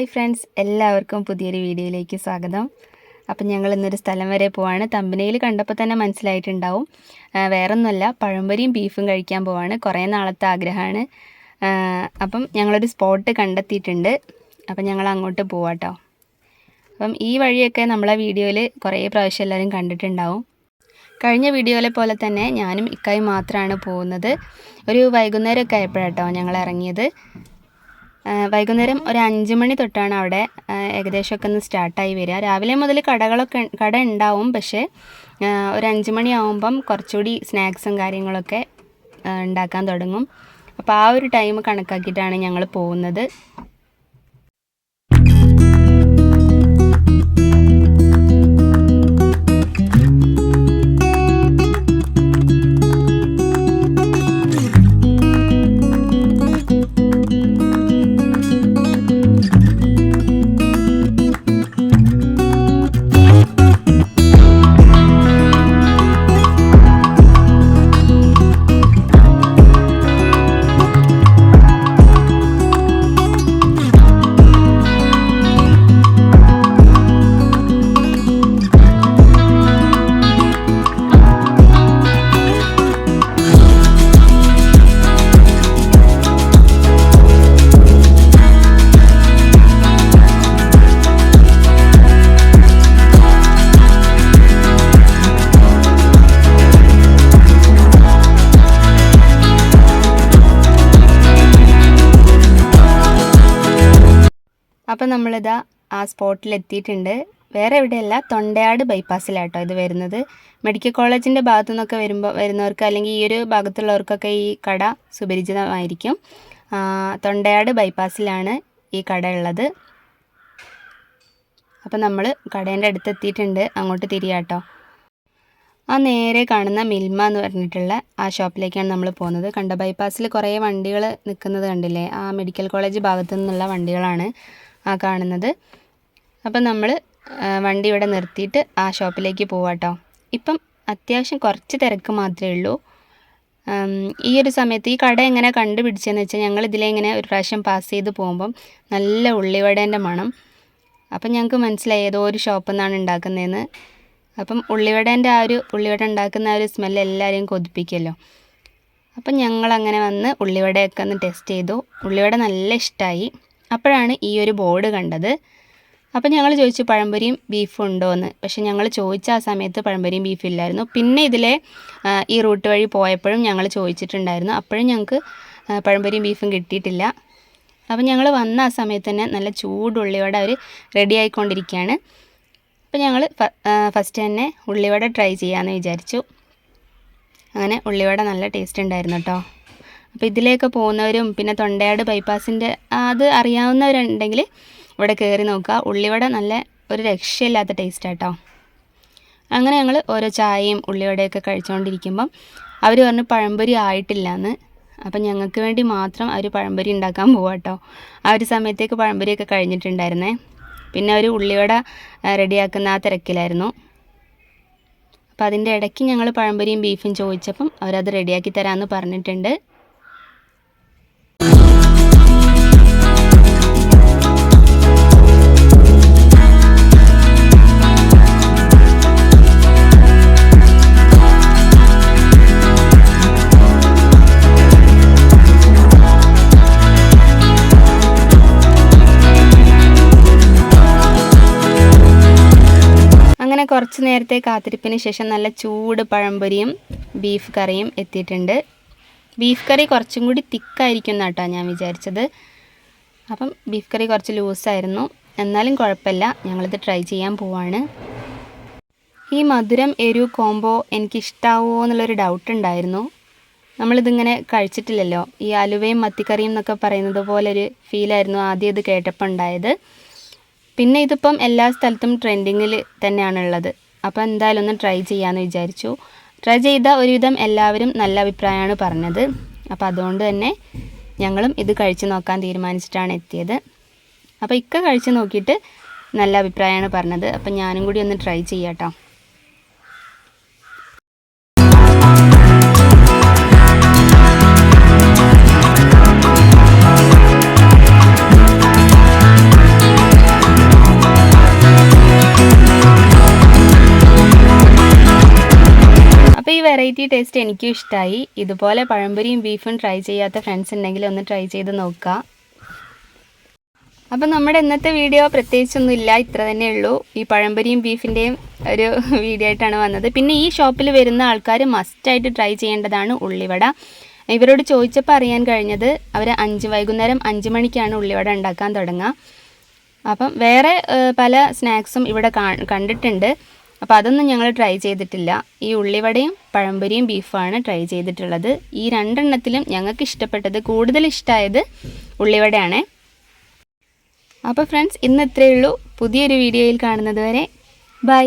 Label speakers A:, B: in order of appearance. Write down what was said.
A: Hi friends എല്ലാവർക്കും പുതിയൊരു വീഡിയോയിലേക്ക് സ്വാഗതം. അപ്പം ഞങ്ങൾ ഇന്നൊരു സ്ഥലം വരെ പോവാണ്. തമ്പനയിൽ കണ്ടപ്പോൾ തന്നെ മനസ്സിലായിട്ടുണ്ടാവും. വേറൊന്നുമല്ല പഴംപൊരിയും ബീഫും കഴിക്കാൻ പോവാണ്. കുറേ നാളത്തെ ആഗ്രഹമാണ്. അപ്പം ഞങ്ങളൊരു സ്പോട്ട് കണ്ടെത്തിയിട്ടുണ്ട്. അപ്പം ഞങ്ങൾ അങ്ങോട്ട് പോവാട്ടോ. അപ്പം ഈ വഴിയൊക്കെ നമ്മളെ വീഡിയോയിൽ കുറേ പ്രാവശ്യം എല്ലാവരും കണ്ടിട്ടുണ്ടാവും. കഴിഞ്ഞ വീഡിയോയിലെ പോലെ തന്നെ ഞാനും ഇക്കായും മാത്രമാണ് പോകുന്നത്. ഒരു വൈകുന്നേരമൊക്കെ ആയപ്പോഴാട്ടോ ഞങ്ങൾ ഇറങ്ങിയത്. വൈകുന്നേരം ഒരു അഞ്ച് മണി തൊട്ടാണ് അവിടെ ഏകദേശം ഏകദേശമൊക്കെ ഒന്ന് സ്റ്റാർട്ടായി വരിക. രാവിലെ മുതൽ കടകളൊക്കെ കട ഉണ്ടാവും പക്ഷേ ഒരു അഞ്ച് മണിയാവുമ്പം കുറച്ചുകൂടി സ്നാക്സും കാര്യങ്ങളൊക്കെ ഉണ്ടാക്കാൻ തുടങ്ങും. അപ്പോൾ ആ ഒരു ടൈം കണക്കാക്കിയിട്ടാണ് ഞങ്ങൾ പോകുന്നത്. അപ്പോൾ നമ്മളിതാ ആ സ്പോട്ടിൽ എത്തിയിട്ടുണ്ട് വേറെ എവിടെയല്ല തൊണ്ടയാട് ബൈപ്പാസിലാട്ടോ ഇത് വരുന്നത്. മെഡിക്കൽ കോളേജിന്റെ ഭാഗത്തു നിന്നൊക്കെ വരുമ്പോൾ വരുന്നവർക്ക് അല്ലെങ്കിൽ ഈ ഒരു ഭാഗത്തുള്ളവർക്കൊക്കെ ഈ കട സുപരിചിതമായിരിക്കും. തൊണ്ടയാട് ബൈപ്പാസിലാണ് ഈ കട ഉള്ളത്. അപ്പോൾ നമ്മൾ കടേന്റെ അടുത്ത് എത്തിയിട്ടുണ്ട് അങ്ങോട്ട് തിരിയാട്ടോ. ആ നേരെ കാണുന്ന മിൽമ എന്ന് പറഞ്ഞിട്ടുള്ള ആ ഷോപ്പിലേക്കാണ് നമ്മൾ പോകുന്നത്. കണ്ട ബൈപ്പാസിൽ കുറേ വണ്ടികൾ നിൽക്കുന്നത് കണ്ടില്ലേ? ആ മെഡിക്കൽ കോളേജ് ഭാഗത്തു നിന്നുള്ള വണ്ടികളാണ്. ആ കാണുന്നത്. അപ്പം നമ്മൾ വണ്ടി ഇവിടെ നിർത്തിയിട്ട് ആ ഷോപ്പിലേക്ക് പോവാട്ടോ. ഇപ്പം അത്യാവശ്യം കുറച്ച് തിരക്ക് മാത്രമേ ഉള്ളൂ. ഈ ഒരു സമയത്ത് ഈ കട എങ്ങനെ കണ്ടുപിടിച്ചതെന്ന് വെച്ചാൽ ഞങ്ങൾ ഇതിലെ ഇങ്ങനെ ഒരു പ്രാവശ്യം പാസ് ചെയ്ത് പോകുമ്പം നല്ല ഉള്ളിവടേന്റെ മണം. അപ്പം ഞങ്ങൾക്ക് മനസ്സിലായി ഏതോ ഒരു ഷോപ്പിൽ നിന്നാണ് ഉണ്ടാക്കുന്നതെന്ന് അപ്പം ഉള്ളിവടേന്റെ ആ ഒരു ഉള്ളിവട ഉണ്ടാക്കുന്ന ആ ഒരു സ്മെല്ല് എല്ലാവരെയും കൊതിപ്പിക്കുമല്ലോ അപ്പം ഞങ്ങൾ അങ്ങനെ വന്ന് ഉള്ളിവടയൊക്കെ ഒന്ന് ടെസ്റ്റ് ചെയ്തു. ഉള്ളിവട നല്ല ഇഷ്ടമായി അപ്പോഴാണ് ഈ ഒരു ബോർഡ് കണ്ടത്. അപ്പോൾ ഞങ്ങൾ ചോദിച്ചു പഴംപൊരിയും ബീഫും ഉണ്ടോ എന്ന് പക്ഷെ ഞങ്ങൾ ചോദിച്ച ആ സമയത്ത് പഴംപൊരിയും ബീഫും ഇല്ലായിരുന്നു. പിന്നെ ഇതിലെ ഈ റൂട്ട് വഴി പോയപ്പോഴും ഞങ്ങൾ ചോദിച്ചിട്ടുണ്ടായിരുന്നു. അപ്പോഴും ഞങ്ങൾക്ക് പഴംപൊരിയും ബീഫും കിട്ടിയിട്ടില്ല. അപ്പോൾ ഞങ്ങൾ വന്ന ആ സമയത്ത് തന്നെ നല്ല ചൂടുള്ളിവട അവർ റെഡി ആയിക്കൊണ്ടിരിക്കുകയാണ് അപ്പോൾ ഞങ്ങൾ ഫസ്റ്റ് തന്നെ ഉള്ളിവട ട്രൈ ചെയ്യാമെന്ന് വിചാരിച്ചു. അങ്ങനെ ഉള്ളിവട നല്ല ടേസ്റ്റ് ഉണ്ടായിരുന്നു കേട്ടോ അപ്പോൾ ഇതിലേക്ക് പോകുന്നവരും പിന്നെ തൊണ്ടയാട് ബൈപ്പാസിന്റെ അത് അറിയാവുന്നവരുണ്ടെങ്കിൽ ഇവിടെ കയറി നോക്കുക. ഉള്ളിവട നല്ല ഒരു രക്ഷയില്ലാത്ത ടേസ്റ്റ് ആട്ടോ അങ്ങനെ ഞങ്ങൾ ഓരോ ചായയും ഉള്ളിവടയൊക്കെ കഴിച്ചുകൊണ്ടിരിക്കുമ്പം അവർ പറഞ്ഞു പഴംപൊരി ആയിട്ടില്ല എന്ന് അപ്പം ഞങ്ങൾക്ക് വേണ്ടി മാത്രം അവർ പഴംപൊരി ഉണ്ടാക്കാൻ പോവാട്ടോ ആ ഒരു സമയത്തേക്ക് പഴംപൊരിയൊക്കെ കഴിഞ്ഞിട്ടുണ്ടായിരുന്നേ. പിന്നെ അവർ ഉള്ളിവട റെഡിയാക്കുന്ന ആ തിരക്കിലായിരുന്നു. അപ്പോൾ അതിന്റെ ഇടയ്ക്ക് ഞങ്ങൾ പഴംപൊരിയും ബീഫും ചോദിച്ചപ്പം അവരത് റെഡിയാക്കി തരാമെന്ന് പറഞ്ഞിട്ടുണ്ട്. കുറച്ച് നേരത്തെ കാത്തിരിപ്പിന് ശേഷം നല്ല ചൂട് പഴംപൊരിയും ബീഫ് കറിയും എത്തിയിട്ടുണ്ട്. ബീഫ് കറി കുറച്ചും കൂടി തിക്കായിരിക്കും എന്നാട്ടോ ഞാൻ വിചാരിച്ചത്. അപ്പം ബീഫ് കറി കുറച്ച് ലൂസായിരുന്നു. എന്നാലും കുഴപ്പമില്ല ഞങ്ങളിത് ട്രൈ ചെയ്യാൻ പോവാണ്. ഈ മധുരം എരിവ് കോംബോ എനിക്കിഷ്ടാവോ എന്നുള്ളൊരു ഡൗട്ട് ഉണ്ടായിരുന്നു. നമ്മളിതിങ്ങനെ കഴിച്ചിട്ടില്ലല്ലോ. ഈ അലുവയും മത്തിക്കറിയും എന്നൊക്കെ പറയുന്നത് പോലൊരു ഫീലായിരുന്നു ആദ്യം ഇത് കേട്ടപ്പോൾ ഉണ്ടായത്. പിന്നെ ഇതിപ്പം എല്ലാ സ്ഥലത്തും ട്രെൻഡിങ്ങിൽ തന്നെയാണുള്ളത്. അപ്പോൾ എന്തായാലും ഒന്ന് ട്രൈ ചെയ്യാമെന്ന് വിചാരിച്ചു. ട്രൈ ചെയ്ത ഒരുവിധം എല്ലാവരും നല്ല അഭിപ്രായമാണ് പറഞ്ഞത്. അപ്പോൾ അതുകൊണ്ട് തന്നെ ഞങ്ങളും ഇത് കഴിച്ചു നോക്കാൻ തീരുമാനിച്ചിട്ടാണ് എത്തിയത്. അപ്പോൾ ഇക്ക കഴിച്ചു നോക്കിയിട്ട് നല്ല അഭിപ്രായമാണ് പറഞ്ഞത്. അപ്പോൾ ഞാനും കൂടി ഒന്ന് ട്രൈ ചെയ്യാം കേട്ടോ വെറൈറ്റി ടേസ്റ്റ് എനിക്കും ഇഷ്ടമായി ഇതുപോലെ പഴംപൊരിയും ബീഫും ട്രൈ ചെയ്യാത്ത ഫ്രണ്ട്സ് ഉണ്ടെങ്കിൽ ഒന്ന് ട്രൈ ചെയ്ത് നോക്കുക അപ്പം നമ്മുടെ ഇന്നത്തെ വീഡിയോ പ്രത്യേകിച്ചൊന്നും ഇല്ല ഇത്ര തന്നെ ഉള്ളൂ. ഈ പഴംപൊരിയും ബീഫിന്റെയും ഒരു വീഡിയോ ആയിട്ടാണ് വന്നത്. പിന്നെ ഈ ഷോപ്പിൽ വരുന്ന ആൾക്കാർ മസ്റ്റായിട്ട് ട്രൈ ചെയ്യേണ്ടതാണ് ഉള്ളിവട. ഇവരോട് ചോദിച്ചപ്പോൾ അറിയാൻ കഴിഞ്ഞത് അവർ അഞ്ച് വൈകുന്നേരം അഞ്ച് മണിക്കാണ് ഉള്ളിവട ഉണ്ടാക്കാൻ തുടങ്ങുക അപ്പം വേറെ പല സ്നാക്സും ഇവിടെ കണ്ടിട്ടുണ്ട്. അപ്പോൾ അതൊന്നും ഞങ്ങൾ ട്രൈ ചെയ്തിട്ടില്ല. ഈ ഉള്ളിവടയും പഴംപൊരിയും ബീഫാണ് ട്രൈ ചെയ്തിട്ടുള്ളത്. ഈ രണ്ടെണ്ണത്തിലും ഞങ്ങൾക്ക് ഇഷ്ടപ്പെട്ടത് കൂടുതൽ ഇഷ്ടമായത് ഉള്ളിവടയാണ്. അപ്പോൾ ഫ്രണ്ട്സ് ഇന്ന് ഇത്രയേ ഉള്ളൂ. പുതിയൊരു വീഡിയോയിൽ കാണുന്നത് വരെ. ബൈ